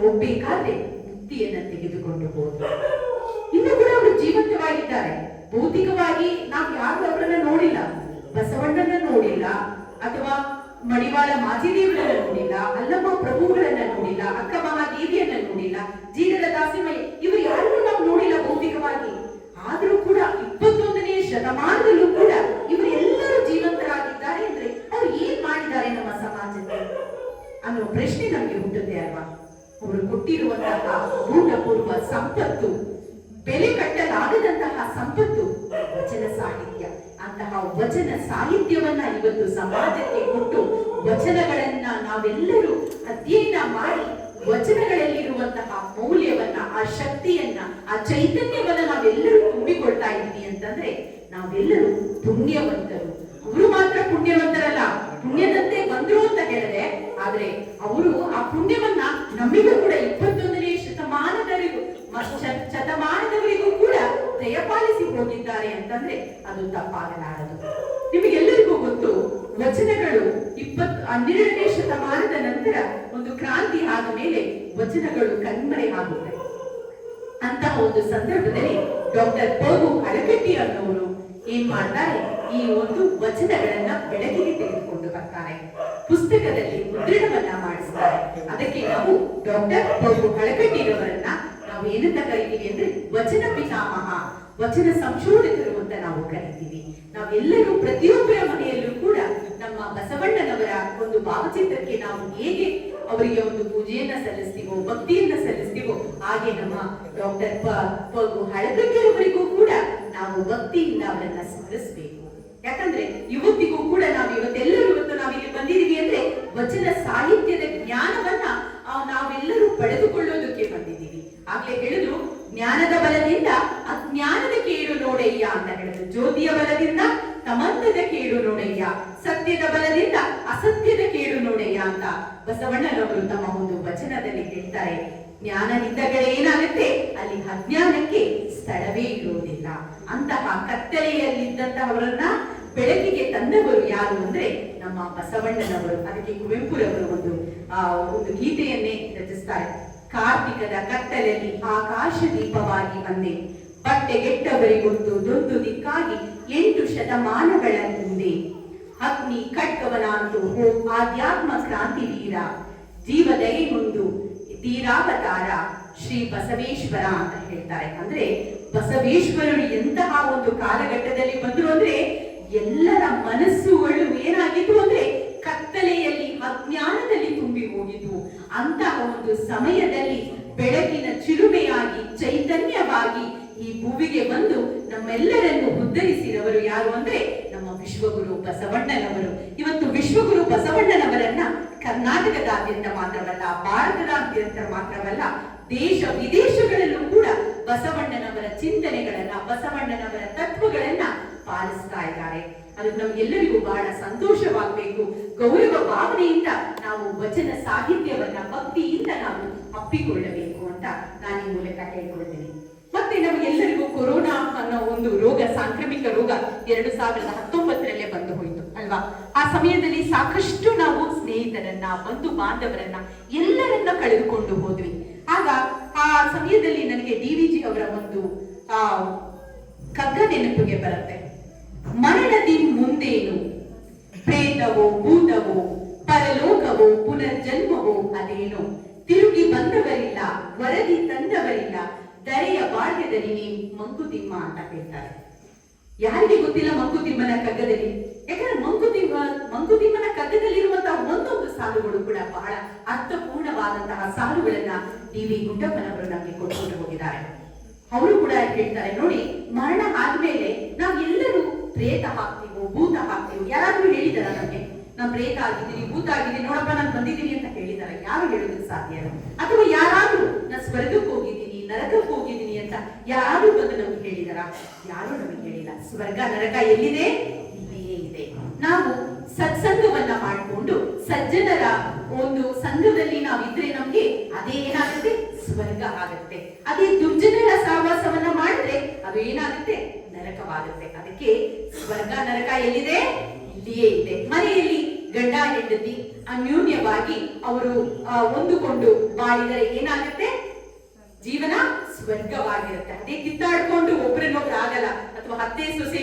ಹೋಗ್ಬೇಕಾದ್ರೆ ಮುಕ್ತಿಯನ್ನ ತೆಗೆದುಕೊಂಡು ಹೋದ್ರು. ಇನ್ನು ಕೂಡ ಅವರು ಜೀವಂತವಾಗಿದ್ದಾರೆ. ಭೌತಿಕವಾಗಿ ನಾವು ಯಾರು ಅವರನ್ನ ನೋಡಿಲ್ಲ. ಬಸವಣ್ಣನ ನೋಡಿಲ್ಲ. ಅಥವಾ ಮಡಿವಾಳ ಮಾಚಿದೇವರನ್ನ ನೋಡಿಲ್ಲ. ಅಲ್ಲಮ್ಮ ಪ್ರಭುಗಳನ್ನ ನೋಡಿಲ್ಲ. ಅಕ್ಕ ಮಹಾದೇವಿಯನ್ನ ನೋಡಿಲ್ಲ. ಜೀರದ ದಾಸಿಮಯ್ಯ ಇವರು ಯಾರನ್ನೂ ನಾವು ನೋಡಿಲ್ಲ ಭೌತಿಕವಾಗಿ. ಆದ್ರೂ ಕೂಡ ಇಪ್ಪತ್ತೊಂದನೇ ಶತಮಾನದಲ್ಲೂ ಕೂಡ ಇವರೆಲ್ಲರೂ ಜೀವಂತರಾಗಿದ್ದಾರೆ ಅಂದ್ರೆ ಅವ್ರು ಏನ್ ಮಾಡಿದ್ದಾರೆ ನಮ್ಮ ಸಮಾಜಕ್ಕೆ ಅನ್ನೋ ಪ್ರಶ್ನೆ ನಮಗೆ ಹುಟ್ಟುತ್ತೆ ಅಲ್ವಾ? ಅವರು ಕೊಟ್ಟಿರುವಂತಹ ಭೂತಪೂರ್ವ ಸಂಪತ್ತು, ಬೆಲೆ ಕಟ್ಟಲಾಗದಂತಹ ಸಂಪತ್ತು, ವಚನ ಸಾಹಿತ್ಯ. ಅಂತಹ ವಚನ ಸಾಹಿತ್ಯವನ್ನ ಇವತ್ತು ಸಮಾಜಕ್ಕೆ ಕೊಟ್ಟು ವಚನಗಳನ್ನ ನಾವೆಲ್ಲರೂ ಅಧ್ಯಯನ ಮಾಡಿ ವಚನಗಳಲ್ಲಿರುವಂತಹ ಮೌಲ್ಯವನ್ನ, ಆ ಶಕ್ತಿಯನ್ನ, ಆ ಚೈತನ್ಯವನ್ನ ನಾವೆಲ್ಲರೂ ತುಂಬಿಕೊಳ್ತಾ ಇದ್ದೀವಿ ಅಂತಂದ್ರೆ ನಾವೆಲ್ಲರೂ ಪುಣ್ಯವಂತರು. ಅವರು ಮಾತ್ರ ಪುಣ್ಯವಂತರಲ್ಲ ಪುಣ್ಯದಂತೆ ತಪ್ಪಾಗಲಾರದು ನಿಮಗೆಲ್ಲರಿಗೂ ಗೊತ್ತು, ವಚನಗಳು ಇಪ್ಪತ್ ಹನ್ನೆರಡನೇ ಶತಮಾನದ ನಂತರ ಒಂದು ಕ್ರಾಂತಿ ಆದ ಮೇಲೆ ವಚನಗಳು ಕಣ್ಮರೆ ಆಗುತ್ತೆ ಅಂತಹ ಒಂದು ಸಂದರ್ಭದಲ್ಲಿ ಡಾಕ್ಟರ್ ಪೋಗು ಹಳಗಟ್ಟಿ ಅನ್ನೋರು ಏನ್ ಮಾಡ್ತಾರೆ? ಈ ಒಂದು ವಚನಗಳನ್ನ ಬೆಳಕಿಗೆ ತೆಗೆದುಕೊಂಡು ಬರ್ತಾರೆ. ಪುಸ್ತಕದಲ್ಲಿ ಮುದ್ರಣವನ್ನ ಮಾಡಿಸ್ತಾರೆ. ಅದಕ್ಕೆ ನಾವು ಡಾಕ್ಟರ್ ಪೋಗು ಅಳಗಟ್ಟಿರವರನ್ನ ನಾವು ಏನಂತ ಕರಿತೀವಿ ಅಂದ್ರೆ ವಚನ ಪಿತಾಮಹ, ವಚನ ಸಂಶೋಧಕರು ನಾವೆಲ್ಲರೂ ಪ್ರತಿಯೊಬ್ಬರ ಮನೆಯಲ್ಲೂ ಕೂಡ ನಮ್ಮ ಬಸವಣ್ಣನವರ ಒಂದು ಭಾವಚಿತ್ರಕ್ಕೆ ನಾವು ಹೇಗೆ ಅವರಿಗೆ ಒಂದು ಪೂಜೆಯನ್ನ ಸಲ್ಲಿಸ್ತೀವೋ, ಭಕ್ತಿಯನ್ನ ಸಲ್ಲಿಸ್ತೀವೋ, ಹಾಗೆ ನಮ್ಮ ಡಾಕ್ಟರ್ ಹಳಗಟ್ಟಿಯವರಿಗೂ ಕೂಡ ನಾವು ಭಕ್ತಿಯಿಂದ ಅವರನ್ನ ಸ್ಮರಿಸಬೇಕು. ಯಾಕಂದ್ರೆ ಇವತ್ತಿಗೂ ಕೂಡ ನಾವು ಇವತ್ತೆಲ್ಲರೂ ಇವತ್ತು ನಾವಿಲ್ಲಿ ಬಂದಿದ್ದೀವಿ ಅಂದ್ರೆ ವಚನ ಸಾಹಿತ್ಯದ ಜ್ಞಾನವನ್ನ ನಾವೆಲ್ಲರೂ ಪಡೆದುಕೊಳ್ಳೋದಕ್ಕೆ ಬಂದಿದ್ದೀವಿ ಆಗ್ಲೇ ಹೇಳಿದ್ರು ಜ್ಞಾನದ ಬಲದಿಂದ ಅಜ್ಞಾನದ ಕೇಡು ನೋಡಯ್ಯ ಅಂತ ಹೇಳಿದ್ರು. ಜ್ಯೋತಿಯ ಬಲದಿಂದ ತಮಂತದ ಕೇಳು ನೋಡಯ್ಯ ಸತ್ಯದ ಬಲದಿಂದ ಅಸತ್ಯದ ಕೇಳು ನೋಡಯ್ಯ ಅಂತ ಬಸವಣ್ಣನವರು ತಮ್ಮ ಒಂದು ವಚನದಲ್ಲಿ ಹೇಳ್ತಾರೆ. ಜ್ಞಾನದಿಂದಗಳೇ ಏನಾಗುತ್ತೆ? ಅಲ್ಲಿ ಅಜ್ಞಾನಕ್ಕೆ ಸ್ಥಳವೇ ಇರುವುದಿಲ್ಲ. ಅಂತಹ ಕತ್ತಲೆಯಲ್ಲಿದ್ದಂತಹವರನ್ನ ಬೆಳಕಿಗೆ ತಂದವರು ಯಾರು ಅಂದ್ರೆ ನಮ್ಮ ಬಸವಣ್ಣನವರು. ಅದಕ್ಕೆ ಕುವೆಂಪುರವರು ಒಂದು, ಆ, ಒಂದು ಗೀತೆಯನ್ನೇ ರಚಿಸ್ತಾರೆ. ಕಾರ್ತಿಕದ ಕತ್ತಲಲ್ಲಿ ಆಕಾಶ ದೀಪವಾಗಿ ಬಂದೆ. ಬಟ್ಟೆಗೆಟ್ಟವರಿಗೊತ್ತು ದೊಂದು ದಿಕ್ಕಾಗಿ ಎಂಟು ಶತಮಾನಗಳ ಹಿಂದೆ ಅಗ್ನಿ ಖಡ್ಗವನಾಂತು ಹೋ ಆಧ್ಯಾತ್ಮ ಕ್ರಾಂತಿ ವೀರ ಜೀವದಯೆ ಮುಂದು ತೀರಾವತಾರ ಶ್ರೀ ಬಸವೇಶ್ವರ ಅಂತ ಹೇಳ್ತಾರೆ. ಅಂದ್ರೆ ಬಸವೇಶ್ವರರು ಎಂತಹ ಒಂದು ಕಾಲಘಟ್ಟದಲ್ಲಿ ಬಂದ್ರು ಅಂದ್ರೆ ಎಲ್ಲರ ಮನಸ್ಸುಗಳು ಏನಾಗಿತ್ತು ಅಂದ್ರೆ ಕತ್ತಲೆಯಲ್ಲಿ ಅಜ್ಞಾನದಲ್ಲಿ ತುಂಬಿ ಹೋಗಿದ್ವು ಅಂತಹ ಒಂದು ಸಮಯದಲ್ಲಿ ಬೆಳಕಿನ ಚಿಲುಮೆಯಾಗಿ, ಚೈತನ್ಯವಾಗಿ ಈ ಭೂವಿಗೆ ಬಂದು ನಮ್ಮೆಲ್ಲರನ್ನು ಉದ್ಧರಿಸಿದವರು ಯಾರು ಅಂದ್ರೆ ನಮ್ಮ ವಿಶ್ವಗುರು ಬಸವಣ್ಣನವರು. ಇವತ್ತು ವಿಶ್ವಗುರು ಬಸವಣ್ಣನವರನ್ನ ಕರ್ನಾಟಕದಾದ್ಯಂತ ಮಾತ್ರವಲ್ಲ, ಭಾರತದಾದ್ಯಂತ ಮಾತ್ರವಲ್ಲ, ದೇಶ ವಿದೇಶಗಳಲ್ಲೂ ಕೂಡ ಬಸವಣ್ಣನವರ ಚಿಂತನೆಗಳನ್ನ, ಬಸವಣ್ಣನವರ ತತ್ವಗಳನ್ನ ಪಾಲಿಸ್ತಾ ಇದ್ದಾರೆ. ಅದು ನಮ್ಗೆಲ್ಲರಿಗೂ ಬಹಳ ಸಂತೋಷವಾಗಬೇಕು. ಗೌರವ ಭಾವನೆಯಿಂದ ನಾವು ವಚನ ಸಾಹಿತ್ಯವನ್ನ ಭಕ್ತಿಯಿಂದ ನಾವು ಅಪ್ಪಿಕೊಳ್ಳಬೇಕು ಅಂತ ನಾನು ಈ ಮೂಲಕ ಹೇಳ್ಕೊಳ್ತೇನೆ. ಮತ್ತೆ ನಮಗೆಲ್ಲರಿಗೂ ಕೊರೋನಾ ಅನ್ನೋ ಒಂದು ರೋಗ, ಸಾಂಕ್ರಾಮಿಕ ರೋಗ ಎರಡು ಸಾವಿರದ ಹತ್ತೊಂಬತ್ತರಲ್ಲೇ ಬಂದು ಹೋಯಿತು, ಅಲ್ವಾ? ಆ ಸಮಯದಲ್ಲಿ ಸಾಕಷ್ಟು ನಾವು ಸ್ನೇಹಿತರನ್ನ, ಬಂಧು ಬಾಂಧವರನ್ನ ಎಲ್ಲರನ್ನ ಕಳೆದುಕೊಂಡು ಹೋದ್ವಿ. ಆಗ ಆ ಸಮಯದಲ್ಲಿ ನನಗೆ ಡಿ ವಿ ಜಿ ಅವರ ಒಂದು, ಆ ಕಗ್ಗ ನೆನಪಿಗೆ ಬರುತ್ತೆ. ಮರಣದಿ ಮುಂದೇನು ಪ್ರೇತವೋ ಭೂತವೋ ಪರಲೋಕವೋ, ಪುನರ್ಜನ್ಮವೋ ಅದೇನೋ. ತಿರುಗಿ ಬಂದವರಿಲ್ಲ, ವರದಿ ತಂದವರಿಲ್ಲ ದರೆಯ ಬಾಳ್ಯದಲ್ಲಿ ನೀವು ಮಂಕುತಿಮ್ಮ ಅಂತ ಹೇಳ್ತಾರೆ. ಯಾರಿಗೆ ಗೊತ್ತಿಲ್ಲ ಮಂಕುತಿಮ್ಮನ ಕಗ್ಗದಲ್ಲಿ? ಯಾಕಂದ್ರೆ ಮಂಕುತಿಮ್ಮ, ಮಂಕುತಿಮ್ಮನ ಕಗ್ಗದಲ್ಲಿರುವಂತಹ ಒಂದೊಂದು ಸಾಲುಗಳು ಕೂಡ ಬಹಳ ಅರ್ಥಪೂರ್ಣವಾದಂತಹ ಸಾಲುಗಳನ್ನ ಡಿ ವಿ ಗುಡ್ಡಪ್ಪನವರು ನಮಗೆ ಕೊಟ್ಕೊಂಡು ಹೋಗಿದ್ದಾರೆ. ಅವರು ಕೂಡ ಹೇಳ್ತಾರೆ, ನೋಡಿ, ಮರಣ ಆದ್ಮೇಲೆ ನಾವೆಲ್ಲರೂ ಪ್ರೇತ ಹಾಕ್ತೀವೋ ಯಾರಾದ್ರೂ ಹೇಳಿದಾರ ನಮ್ಗೆ ನಾನ್ ಪ್ರೇತ ಆಗಿದ್ದೀನಿ ಭೂತ ಆಗಿದೆ ನೋಡಪ್ಪ, ನಾನು ಬಂದಿದ್ದೀನಿ ಅಂತ ಹೇಳಿದಾರ. ಯಾರು ಹೇಳೋದಕ್ಕೆ ಸಾಧ್ಯ? ಅಥವಾ ಯಾರಾದ್ರೂ ನಾನು ಸ್ವರ್ಗಕ್ಕೆ ಹೋಗಿದ್ದೀನಿ, ನರಕಕ್ಕೆ ಹೋಗಿದ್ದೀನಿ ಅಂತ ಯಾರು ಬಂದು ನಮ್ಗೆ ಹೇಳಿದಾರ? ಯಾರು ನಮಗೆ ಹೇಳಿಲ್ಲ. ಸ್ವರ್ಗ, ನರಕ ಎಲ್ಲಿದೆ? ಇಲ್ಲಿಯೇ ಇದೆ. ನಾವು ಸತ್ಸಂಗವನ್ನ ಮಾಡಿಕೊಂಡು ಸಜ್ಜನರ ಒಂದು ಸಂಘದಲ್ಲಿ ನಾವಿದ್ರೆ ನಮ್ಗೆ ಅದೇ ಏನಾಗುತ್ತೆ? ಸ್ವರ್ಗ ಆಗುತ್ತೆ. ಅದೇ ದುರ್ಜನರ ಸಹವಾಸವನ್ನ ಮಾಡಿದ್ರೆ ಅದು ಏನಾಗುತ್ತೆ ನರಕವಾಗುತ್ತೆ. ಅದಕ್ಕೆ ಸ್ವರ್ಗ, ನರಕ ಎಲ್ಲಿದೆ? ಇಲ್ಲಿಯೇ ಇದೆ. ಮನೆಯಲ್ಲಿ ಗಂಡ ಹೆಂಡತಿ ಅನ್ಯೂನ್ಯವಾಗಿ ಅವರು ಹೊಂದಿಕೊಂಡು ಬಾಳಿದರೆ ಏನಾಗುತ್ತೆ? ಜೀವನ ಸ್ವರ್ಗವಾಗಿರುತ್ತೆ. ಅದೇ ಕಿತ್ತಾಡ್ಕೊಂಡು ಒಬ್ರನ್ನೊಬ್ರು ಆಗಲ್ಲ. ಅಥವಾ ಹತ್ತೆ ಸೊಸೆ